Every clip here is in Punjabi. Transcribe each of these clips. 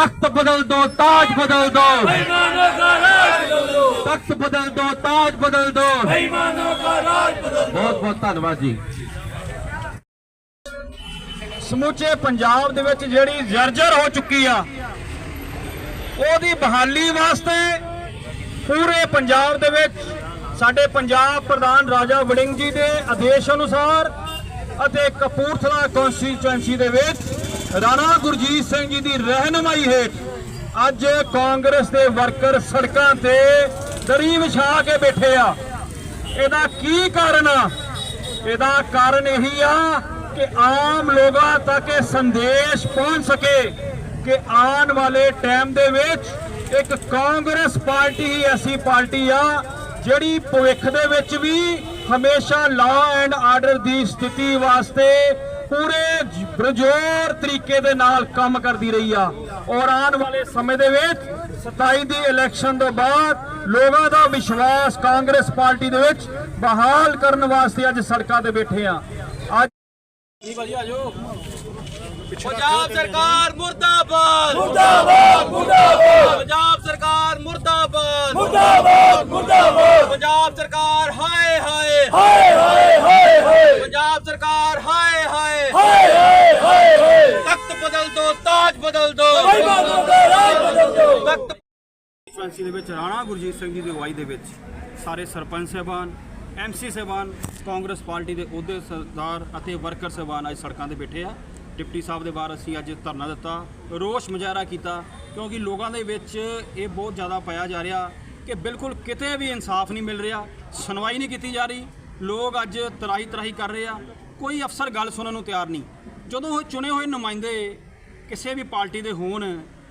तख्त बदल दो ताज बदल दो बेईमानों का राज बदल दो तख्त बदल दो ताज बदल दो बेईमानों का राज बदल दो ਬਹੁਤ ਬਹੁਤ ਧੰਨਵਾਦ ਜੀ ਸਮੁੱਚੇ ਪੰਜਾਬ ਦੇ ਵਿੱਚ ਜਿਹੜੀ ਜਰਜਰ ਹੋ ਚੁੱਕੀ ਆ ਉਹਦੀ ਬਹਾਲੀ ਵਾਸਤੇ ਪੂਰੇ ਪੰਜਾਬ ਦੇ ਵਿੱਚ ਸਾਡੇ ਪੰਜਾਬ ਪ੍ਰਧਾਨ ਰਾਜਾ ਵੜਿੰਗ ਜੀ ਦੇ ਆਦੇਸ਼ ਅਨੁਸਾਰ ਅਤੇ ਕਪੂਰਥਲਾ ਕਨਸਟੀਚੁਐਂਸੀ ਦੇ ਵਿੱਚ ਰਾਣਾ ਗੁਰਜੀਤ ਸਿੰਘ ਜੀ ਦੀ ਰਹਿਨਮਾਈ ਹੇਠ ਅੱਜ ਕਾਂਗਰਸ ਦੇ ਵਰਕਰ ਸੜਕਾਂ ਤੇ ਦਰੀ ਵਿਛਾ ਕੇ ਬੈਠੇ ਆ। ਇਹਦਾ ਕੀ ਕਾਰਨ ਆ? ਇਹਦਾ ਕਾਰਨ ਇਹੀ ਆ ਕਿ ਆਮ ਲੋਕਾਂ ਤੱਕ ਇਹ ਸੰਦੇਸ਼ ਪਹੁੰਚ ਸਕੇ ਕਿ ਆਉਣ ਵਾਲੇ ਟਾਈਮ ਦੇ ਵਿੱਚ ਇੱਕ ਕਾਂਗਰਸ ਪਾਰਟੀ ਹੀ ਐਸੀ ਪਾਰਟੀ ਆ ਜਿਹੜੀ ਭਵਿੱਖ ਦੇ ਵਿੱਚ ਵੀ ਹਮੇਸ਼ਾ ਲਾਅ ਐਂਡ ਆਰਡਰ ਦੀ ਸਥਿਤੀ ਵਾਸਤੇ ਪੂਰੇ ਬਰਜੋਰ ਤਰੀਕੇ ਦੇ ਨਾਲ ਕੰਮ ਕਰਦੀ ਰਹੀ ਆ। ਔਰ ਆਉਣ ਵਾਲੇ ਸਮੇਂ ਦੇ ਵਿੱਚ 27 ਦੀ ਇਲੈਕਸ਼ਨ ਤੋਂ ਬਾਅਦ ਲੋਕਾਂ ਦਾ ਵਿਸ਼ਵਾਸ ਕਾਂਗਰਸ ਪਾਰਟੀ ਦੇ ਵਿੱਚ ਬਹਾਲ ਕਰਨ ਵਾਸਤੇ ਅੱਜ ਸੜਕਾਂ ਤੇ ਬੈਠੇ ਆ। ਅੱਜ ਪੰਜਾਬ ਸਰਕਾਰ ਮੁਰਦਾਬਾਦ। ਮੁਰਦਾਬਾਦ ਮੁਰਦਾਬਾਦ। ਪੰਜਾਬ ਮੁਰਦਾਬਾਦ। ਮੁਰਦਾਬਾਦ ਮੁਰਦਾਬਾਦ। ਪੰਜਾਬ ਸਰਕਾਰ ਹਾਏ ਹਾਏ। ਹਾਏ ਹਾਏ ਹਾਏ ਪੰਜਾਬ ਸਰਕਾਰ ਹਾਏ ਹਾਏ। ਹਾਏ ਹਾਏ ਹਾਏ ਤਖਤ ਬਦਲ ਦੋ ਤਾਜ ਬਦਲ ਦੋ। ਰਾਜ ਬਦਲ ਦੋ। ਤਖਤ ਫੈਂਸੀ ਦੇ ਵਿੱਚ ਰਾਣਾ ਗੁਰਜੀਤ ਸਿੰਘ ਜੀ ਦੀ ਅਗਵਾਈ ਦੇ ਵਿੱਚ ਸਾਰੇ ਸਰਪੰਚ ਸਹਿਬਾਨ ਐਮਸੀ ਸਹਿਬਾਨ ਕਾਂਗਰਸ ਪਾਰਟੀ ਦੇ ਉਹਦੇ ਸਰਦਾਰ ਅਤੇ ਵਰਕਰ ਸਹਿਬਾਨ ਅੱਜ ਸੜਕਾਂ ਤੇ ਬੈਠੇ ਆ। ਡਿਪਟੀ ਸਾਹਿਬ ਦੇ ਬਾਹਰ ਅਸੀਂ ਅੱਜ ਧਰਨਾ ਦਿੱਤਾ ਰੋਸ਼ ਮੁਜ਼ਾਹਰਾ ਕੀਤਾ। ਕਿਉਂਕਿ ਲੋਕਾਂ ਦੇ ਵਿੱਚ ਇਹ ਬਹੁਤ ਜ਼ਿਆਦਾ ਪਾਇਆ ਜਾ ਰਿਹਾ ਕਿ ਬਿਲਕੁਲ ਕਿਤੇ ਵੀ ਇਨਸਾਫ ਨਹੀਂ ਮਿਲ ਰਿਹਾ, ਸੁਣਵਾਈ ਨਹੀਂ ਕੀਤੀ ਜਾ ਰਹੀ, ਲੋਕ ਅੱਜ ਤਰਾਈ ਤਰਾਈ ਕਰ ਰਹੇ ਆ, ਕੋਈ ਅਫਸਰ ਗੱਲ ਸੁਣਨ ਨੂੰ ਤਿਆਰ ਨਹੀਂ। ਜਦੋਂ ਉਹ ਚੁਣੇ ਹੋਏ ਨੁਮਾਇੰਦੇ ਕਿਸੇ ਵੀ ਪਾਰਟੀ ਦੇ ਹੋਣ,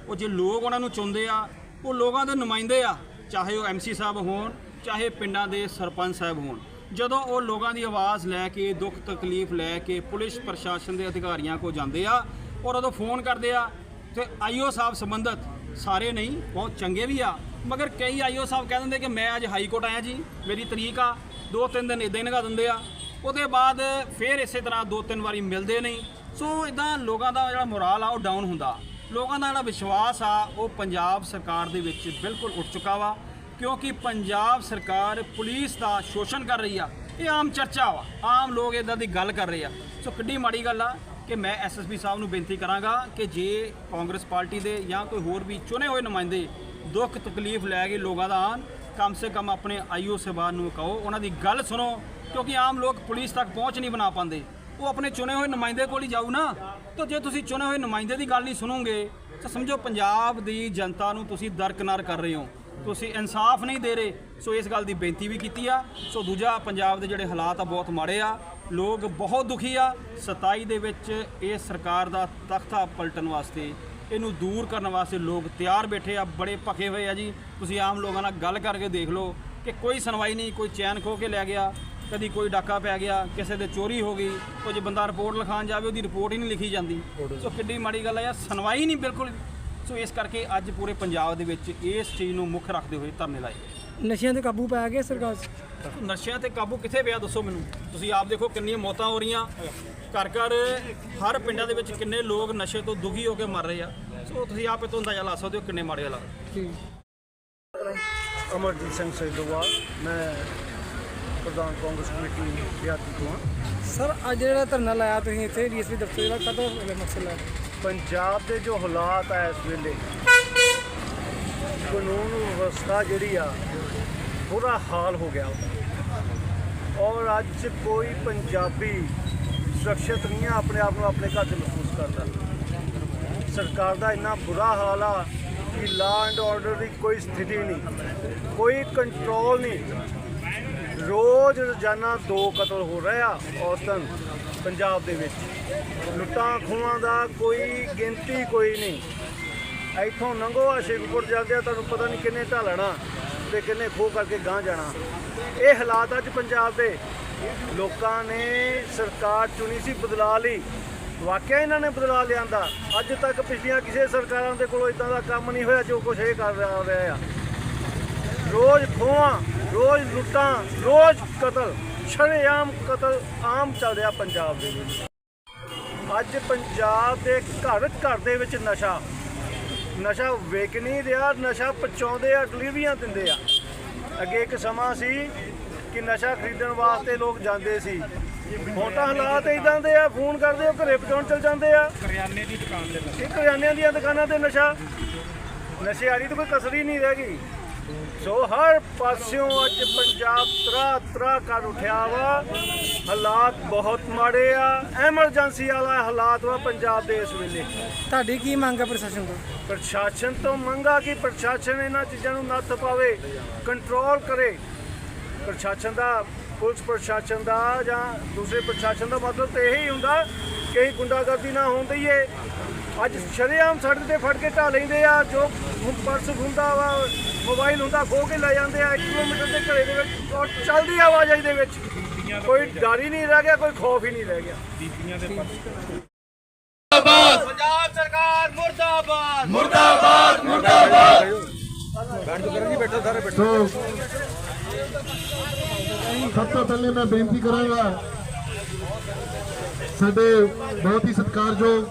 ਉਹ ਜੇ ਲੋਕ ਉਹਨਾਂ ਨੂੰ ਚੁਣਦੇ ਆ, ਉਹ ਲੋਕਾਂ ਦੇ ਨੁਮਾਇੰਦੇ ਆ, ਚਾਹੇ ਉਹ ਐਮਸੀ ਸਾਹਿਬ ਹੋਣ, ਚਾਹੇ ਪਿੰਡਾਂ ਦੇ ਸਰਪੰਚ ਸਾਹਿਬ ਹੋਣ। ਜਦੋਂ ਉਹ ਲੋਕਾਂ ਦੀ ਆਵਾਜ਼ ਲੈ ਕੇ, ਦੁੱਖ ਤਕਲੀਫ ਲੈ ਕੇ ਪੁਲਿਸ ਪ੍ਰਸ਼ਾਸਨ ਦੇ ਅਧਿਕਾਰੀਆਂ ਕੋ ਜਾਂਦੇ ਆ, ਔਰ ਉਦੋਂ ਫੋਨ ਕਰਦੇ ਆ ਤੇ ਆਈਓ ਸਾਹਿਬ ਸੰਬੰਧਤ ਸਾਰੇ ਨਹੀਂ, ਬਹੁਤ ਚੰਗੇ ਵੀ ਆ। ਮਗਰ ਕਈ ਆਈਓ ਸਾਹਿਬ ਕਹਿ ਦਿੰਦੇ ਕਿ ਮੈਂ ਅੱਜ ਹਾਈ ਕੋਰਟ ਆਇਆ ਜੀ, ਮੇਰੀ ਤਰੀਕ ਆ, ਦੋ ਤਿੰਨ ਦਿਨ ਇਦਾਂ ਹੀ ਲਗਾ ਦਿੰਦੇ ਆ। ਉਹਦੇ ਬਾਅਦ ਫਿਰ ਇਸੇ ਤਰ੍ਹਾਂ ਦੋ ਤਿੰਨ ਵਾਰੀ ਮਿਲਦੇ ਨਹੀਂ। ਸੋ ਇਦਾਂ ਲੋਕਾਂ ਦਾ ਜਿਹੜਾ ਮੋਰਾਲ ਆ, ਉਹ ਡਾਊਨ ਹੁੰਦਾ। ਲੋਕਾਂ ਦਾ ਜਿਹੜਾ ਵਿਸ਼ਵਾਸ ਆ, ਉਹ ਪੰਜਾਬ ਸਰਕਾਰ ਦੇ ਵਿੱਚ ਬਿਲਕੁਲ ਉੱਠ ਚੁੱਕਾ ਵਾ। ਕਿਉਂਕਿ ਪੰਜਾਬ ਸਰਕਾਰ ਪੁਲਿਸ ਦਾ ਸ਼ੋਸ਼ਣ ਕਰ ਰਹੀ ਆ। ਇਹ ਆਮ ਚਰਚਾ ਵਾ। ਆਮ ਲੋਕ ਇਦਾਂ ਦੀ ਗੱਲ ਕਰ ਰਹੇ ਆ। ਸੋ ਕਿੱਡੀ ਮਾੜੀ ਗੱਲ ਆ। ਕਿ ਮੈਂ ਐਸਐਸਪੀ ਸਾਹਿਬ ਨੂੰ ਬੇਨਤੀ ਕਰਾਂਗਾ ਕਿ ਜੇ ਕਾਂਗਰਸ ਪਾਰਟੀ ਦੇ ਜਾਂ ਕੋਈ ਹੋਰ ਵੀ ਚੁਣੇ ਹੋਏ ਨੁਮਾਇੰਦੇ ਦੁੱਖ ਤਕਲੀਫ ਲੈ ਕੇ ਲੋਕਾਂ ਦਾ ਆਣ ਕਮ ਸੇ ਕਮ ਆਪਣੇ ਆਈਓ ਸੇਵਾ ਨੂੰ ਕਹੋ। ਉਹਨਾਂ ਦੀ ਗੱਲ ਸੁਣੋ, ਕਿਉਂਕਿ ਆਮ ਲੋਕ ਪੁਲਿਸ ਤੱਕ ਪਹੁੰਚ ਨਹੀਂ ਬਣਾ ਪਾਉਂਦੇ। ਉਹ ਆਪਣੇ ਚੁਣੇ ਹੋਏ ਨੁਮਾਇੰਦੇ ਕੋਲ ਹੀ ਜਾਊ ਨਾ। ਤਾਂ ਜੇ ਤੁਸੀਂ ਚੁਣੇ ਹੋਏ ਨੁਮਾਇੰਦੇ ਦੀ ਗੱਲ ਨਹੀਂ ਸੁਣੋਗੇ, ਤਾਂ ਸਮਝੋ ਪੰਜਾਬ ਦੀ ਜਨਤਾ ਨੂੰ ਤੁਸੀਂ ਦਰਕਨਾਰ ਕਰ ਰਹੇ ਹੋ। ਤੁਸੀਂ ਇਨਸਾਫ ਨਹੀਂ ਦੇ ਰਹੇ, ਸੋ ਇਸ ਗੱਲ ਦੀ ਬੇਨਤੀ ਵੀ ਕੀਤੀ ਆ। ਸੋ ਦੂਜਾ, ਪੰਜਾਬ ਦੇ ਜਿਹੜੇ ਹਾਲਾਤ ਆ ਬਹੁਤ ਮਾੜੇ ਆ। ਲੋਕ ਬਹੁਤ ਦੁਖੀ ਆ। 27 ਦੇ ਵਿੱਚ ਇਹ ਸਰਕਾਰ ਦਾ ਤਖਤਾ ਪਲਟਣ ਵਾਸਤੇ, ਇਹਨੂੰ ਦੂਰ ਕਰਨ ਵਾਸਤੇ ਲੋਕ ਤਿਆਰ ਬੈਠੇ ਆ, ਬੜੇ ਭਖੇ ਹੋਏ ਆ ਜੀ। ਤੁਸੀਂ ਆਮ ਲੋਕਾਂ ਨਾਲ ਗੱਲ ਕਰਕੇ ਦੇਖ ਲਓ ਕਿ ਕੋਈ ਸੁਣਵਾਈ ਨਹੀਂ, ਕੋਈ ਚੈਨ ਖੋ ਕੇ ਲੈ ਗਿਆ, ਕਦੀ ਕੋਈ ਡਾਕਾ ਪੈ ਗਿਆ, ਕਿਸੇ ਦੇ ਚੋਰੀ ਹੋ ਗਈ, ਕੁਝ ਬੰਦਾ ਰਿਪੋਰਟ ਲਿਖਾਉਣ ਜਾਵੇ, ਉਹਦੀ ਰਿਪੋਰਟ ਹੀ ਨਹੀਂ ਲਿਖੀ ਜਾਂਦੀ। ਸੋ ਕਿੱਡੀ ਮਾੜੀ ਗੱਲ ਆ ਯਾਰ, ਸੁਣਵਾਈ ਨਹੀਂ ਬਿਲਕੁਲ ਸੋ ਇਸ ਕਰਕੇ ਅੱਜ ਪੂਰੇ ਪੰਜਾਬ ਦੇ ਵਿੱਚ ਇਸ ਚੀਜ਼ ਨੂੰ ਮੁੱਖ ਰੱਖਦੇ ਹੋਏ ਧਰਨੇ ਲਾਏ ਨਸ਼ਿਆਂ ਤੇ ਕਾਬੂ ਪਾ ਗਿਆ ਸਰਕਾਰ ਨਸ਼ਿਆਂ ਤੇ ਕਾਬੂ ਕਿੱਥੇ ਪਿਆ ਦੱਸੋ ਮੈਨੂੰ? ਤੁਸੀਂ ਆਪ ਦੇਖੋ ਕਿੰਨੀਆਂ ਮੌਤਾਂ ਹੋ ਰਹੀਆਂ। ਘਰ ਘਰ ਹਰ ਪਿੰਡਾਂ ਦੇ ਵਿੱਚ ਕਿੰਨੇ ਲੋਕ ਨਸ਼ੇ ਤੋਂ ਦੁਖੀ ਹੋ ਕੇ ਮਰ ਰਹੇ ਆ। ਸੋ ਤੁਸੀਂ ਆਪ ਇਹ ਤੋਂ ਅੰਦਾਜ਼ਾ ਲਾ ਸਕਦੇ ਹੋ ਕਿੰਨੇ ਮਾੜੇ ਹਾਲਾਤ ਅਮਰਜੀਤ ਸਿੰਘ ਸੈਦੋਵਾਲ ਮੈਂ ਪ੍ਰਧਾਨ ਕਾਂਗਰਸ ਕਮੇਟੀ ਵਿਆਤੀ ਤੋਂ ਸਰ ਅੱਜ ਜਿਹੜਾ ਧਰਨਾ ਲਾਇਆ ਤੁਸੀਂ ਇੱਥੇ ਡੀਐਸਪੀ ਦਫ਼ਤਰ ਦਾ ਕਦੋਂ ਮਕਸਦ ਹੈ ਪੰਜਾਬ ਦੇ ਜੋ ਹਾਲਾਤ ਆ ਇਸ ਵੇਲੇ, ਕਾਨੂੰਨ ਵਿਵਸਥਾ ਜਿਹੜੀ ਆ, ਬੁਰਾ ਹਾਲ ਹੋ ਗਿਆ। ਔਰ ਅੱਜ ਕੋਈ ਪੰਜਾਬੀ ਸੁਰੱਖਿਅਤ ਨਹੀਂ ਆ, ਆਪਣੇ ਆਪ ਨੂੰ ਆਪਣੇ ਘਰ 'ਚ ਮਹਿਸੂਸ ਕਰਦਾ। ਸਰਕਾਰ ਦਾ ਇੰਨਾ ਬੁਰਾ ਹਾਲ ਆ ਕਿ ਲਾ ਐਂਡ ਆਰਡਰ ਦੀ ਕੋਈ ਸਥਿਤੀ ਨਹੀਂ, ਕੋਈ ਕੰਟਰੋਲ ਨਹੀਂ। ਰੋਜ਼ ਰੋਜ਼ਾਨਾ ਦੋ ਕਤਲ ਹੋ ਰਹੇ ਆ ਔਸਤਨ ਪੰਜਾਬ ਦੇ ਵਿੱਚ। ਲੁੱਟਾਂ ਖੋਹਾਂ ਦਾ ਕੋਈ ਗਿਣਤੀ ਕੋਈ ਨਹੀਂ। ਇੱਥੋਂ ਲੰਘੋ ਆ ਸ਼ੇਖਪੁਰ ਜਾਂਦੇ ਆ, ਤੁਹਾਨੂੰ ਪਤਾ ਨਹੀਂ ਕਿੰਨੇ ਢਾਲਣਾ ਤੇ ਕਿੰਨੇ ਖੋਹ ਕਰਕੇ ਗਾਂ ਜਾਣਾ। ਇਹ ਹਾਲਾਤ ਅੱਜ ਪੰਜਾਬ ਦੇ। ਲੋਕਾਂ ਨੇ ਸਰਕਾਰ ਚੁਣੀ ਸੀ ਬਦਲਾ ਲਈ। ਵਾਕਿਆ ਇਹਨਾਂ ਨੇ ਬਦਲਾ ਲਿਆਂਦਾ। ਅੱਜ ਤੱਕ ਪਿਛਲੀਆਂ ਕਿਸੇ ਸਰਕਾਰਾਂ ਦੇ ਕੋਲੋਂ ਇਦਾਂ ਦਾ ਕੰਮ ਨਹੀਂ ਹੋਇਆ ਜੋ ਕੁਝ ਇਹ ਕਰ ਰਿਹਾ ਰਿਹਾ ਆ। ਰੋਜ਼ ਖੋਹਾਂ, ਰੋਜ਼ ਲੁੱਟਾਂ, ਰੋਜ਼ ਕਤਲ। ਸ਼ਰੇਆਮ ਕਤਲ ਆਮ ਚੱਲ ਰਿਹਾ ਪੰਜਾਬ ਦੇ ਵਿੱਚ। ਅੱਜ ਪੰਜਾਬ ਦੇ ਘਰ ਘਰ ਦੇ ਵਿੱਚ ਨਸ਼ਾ। ਨਸ਼ਾ ਵੇਚ ਨਹੀਂ ਰਿਹਾ ਨਸ਼ਾ ਪਹੁੰਚਾਉਂਦੇ ਆ ਡਿਲੀਵਰੀਆਂ ਦਿੰਦੇ ਆ। ਅੱਗੇ ਇੱਕ ਸਮਾਂ ਸੀ ਕਿ ਨਸ਼ਾ ਖਰੀਦਣ ਵਾਸਤੇ ਲੋਕ ਜਾਂਦੇ ਸੀ। ਹੁਣ ਤਾਂ ਹਾਲਾਤ ਇਦਾਂ ਦੇ ਆ ਫੋਨ ਕਰਦੇ ਆ ਘਰੇ ਪਹੁੰਚਾਉਣ ਚਲ ਜਾਂਦੇ ਆ। ਕਰਿਆਨੇ ਦੀ ਦੁਕਾਨ ਤੇ ਕਰਿਆਨਿਆਂ ਦੀਆਂ ਦੁਕਾਨਾਂ ਤੇ ਨਸ਼ਾ। ਨਸ਼ੇ ਵਾਲੀ ਤਾਂ ਕੋਈ ਕਸਰ ਹੀ ਨਹੀਂ ਰਹਿ ਗਈ। ਸੋ ਹਰ ਪਾਸਿਓਂ ਅੱਜ ਪੰਜਾਬ ਤਰਾ ਤਰਾ ਕਰ ਉਠਿਆ ਵਾ। ਹਾਲਾਤ ਬਹੁਤ ਮਾੜੇ ਆ। ਐਮਰਜੈਂਸੀ ਵਾਲਾ ਹਾਲਾਤ ਵਾ ਪੰਜਾਬ ਦੇ ਇਸ ਵੇਲੇ। ਤੁਹਾਡੀ ਕੀ ਮੰਗ ਹੈ ਪ੍ਰਸ਼ਾਸਨ ਤੋਂ? ਪ੍ਰਸ਼ਾਸਨ ਤੋਂ ਮੰਗਾ ਕਿ ਪ੍ਰਸ਼ਾਸਨ ਇਹਨਾਂ ਚੀਜ਼ਾਂ ਨੂੰ ਨੱਥ ਪਾਵੇ ਕੰਟਰੋਲ ਕਰੇ। ਪ੍ਰਸ਼ਾਸਨ ਦਾ ਪੁਲਿਸ ਪ੍ਰਸ਼ਾਸਨ ਦਾ ਜਾਂ ਦੂਸਰੇ ਪ੍ਰਸ਼ਾਸਨ ਦਾ ਮਤਲਬ ਤੇ ਇਹੀ ਹੁੰਦਾ ਕਿ ਗੁੰਡਾਗਰਦੀ ਨਾ ਹੋਣ ਦਈਏ। ਅੱਜ ਸ਼ਰੇਆਮ ਸੜਕ ਤੇ ਫੜ ਕੇ ਢਾ ਲੈਂਦੇ ਆ ਜੋ ਹੁਣ ਪਰਸ ਹੁੰਦਾ ਵਾ ਮੋਬਾਈਲ ਹੁੰਦਾ ਖੋ ਕੇ ਲੈ ਜਾਂਦੇ ਆ 1 ਕਿਲੋਮੀਟਰ ਦੇ ਘਰੇ ਦੇ ਵਿੱਚ ਔਰ ਚੱਲਦੀ ਆਵਾਜਾਈ ਦੇ ਵਿੱਚ। ਕੋਈ ਡਰ ਹੀ ਨਹੀਂ ਰਹਿ ਗਿਆ ਕੋਈ ਖੌਫ ਹੀ ਨਹੀਂ ਰਹਿ ਗਿਆ। ਪੰਜਾਬ ਸਰਕਾਰ ਮੁਰਦਾਬਾਦ। ਮੁਰਦਾਬਾਦ ਮੁਰਦਾਬਾਦ। ਸੋ ਸਭ ਤੋਂ ਪਹਿਲੇ ਮੈਂ ਬੇਨਤੀ ਕਰਾਂਗਾ ਸਾਡੇ ਬਹੁਤ ਹੀ ਸਤਿਕਾਰਯੋਗ